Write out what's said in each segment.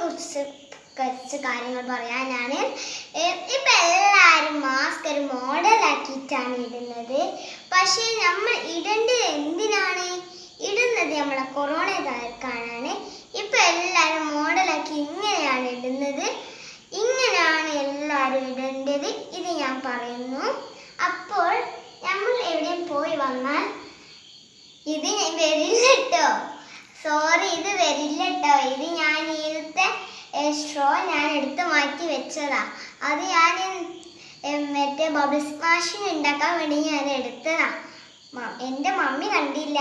കുറിച്ച് കുറച്ച് കാര്യങ്ങൾ പറയാനാണ് ഇപ്പം എല്ലാവരും മാസ്ക് ഒരു മോഡലാക്കിയിട്ടാണ് ഇടുന്നത്. പക്ഷേ നമ്മൾ ഇടേണ്ടത് എന്തിനാണ്? ഇടുന്നത് നമ്മളെ കൊറോണ തകർക്കാനാണ് ഇപ്പൊ എല്ലാവരും മോഡലാക്കി ഇങ്ങനെയാണ് ഇടുന്നത്. ഇങ്ങനെയാണ് എല്ലാവരും ഇടേണ്ടത്. ഇത് ഞാൻ പറയുന്നു. അപ്പോൾ നമ്മൾ എവിടെയും പോയി വന്നാൽ ഇത് വരില്ല കേട്ടോ സോറി ഇത് വരില്ല കേട്ടോ ഇത് ഞാൻ ഇതിലത്തെ സ്ട്രോ ഞാൻ എടുത്ത് മാറ്റി വെച്ചതാ. അത് ഞാൻ മറ്റേ ബബിൾ സ്മാഷിന് ഉണ്ടാക്കാൻ വേണ്ടി ഞാൻ എടുത്തതാ. എന്റെ മമ്മി കണ്ടില്ല.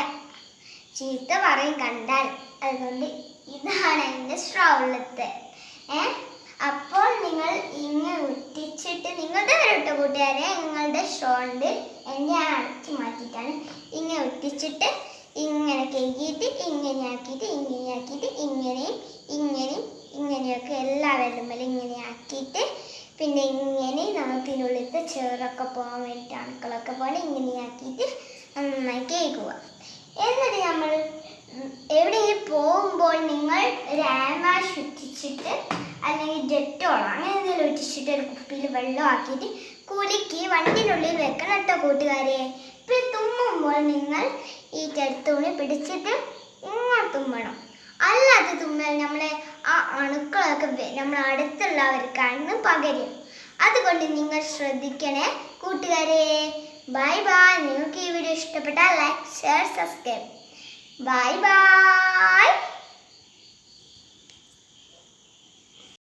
ചീത്ത പറയും കണ്ടാൽ. അതുകൊണ്ട് ഇതാണ് എന്റെ സ്ട്രോ ഉള്ളത് ഏ അപ്പോൾ നിങ്ങൾ ഇങ്ങനെ ഉറ്റിച്ചിട്ട് നിങ്ങളുടെ വരട്ടെ കൂട്ടുകാരെ നിങ്ങളുടെ സ്ട്രോ ഉണ്ട് എന്റെ ഞാൻ അടച്ചു മാറ്റിയിട്ടാണ്. ഇങ്ങനെ ഒട്ടിച്ചിട്ട് ഇങ്ങനെ കഴുകിയിട്ട് ഇങ്ങനെയാക്കിയിട്ട് ഇങ്ങനെയാക്കിയിട്ട് ഇങ്ങനെയും ഇങ്ങനെയും ഇങ്ങനെയൊക്കെ എല്ലാ വെള്ളുമ്മലും ഇങ്ങനെ ആക്കിയിട്ട് പിന്നെ ഇങ്ങനെ നമുക്ക് ഇതിനുള്ളിലത്തെ ചേറൊക്കെ പോകാൻ വേണ്ടിയിട്ട് അണുക്കളൊക്കെ പോലെ ഇങ്ങനെയാക്കിയിട്ട് നന്നായി കേൾക്കുക എന്നിട്ട് നമ്മൾ എവിടെയും പോകുമ്പോൾ നിങ്ങൾ രാമാഷ് ആമാഷ് ഒറ്റിച്ചിട്ട് അല്ലെങ്കിൽ ജെറ്റോളോ അങ്ങനെ എന്തെങ്കിലും ഒറ്റിച്ചിട്ട് ഒരു കുപ്പിയിൽ വെള്ളം ആക്കിയിട്ട് കുലുക്കി വണ്ടിനുള്ളിൽ വെക്കണം കേട്ടോ കൂട്ടുകാരെ. തുമ്മുമ്പോൾ നിങ്ങൾ ഈ ചെടുത്തുണി പിടിച്ചിട്ട് ഇങ്ങനെ തുമ്മണം. അല്ലാതെ തുമ്മൽ നമ്മളെ ആ അണുക്കളൊക്കെ നമ്മൾ അടുത്തുള്ളവർക്കാണ് പകരും. അതുകൊണ്ട് നിങ്ങൾ ശ്രദ്ധിക്കണേ. കൂട്ടുകാരെ ബൈ ബൈ നിങ്ങൾക്ക് ഈ വീഡിയോ ഇഷ്ടപ്പെട്ടാൽ like share subscribe bye bye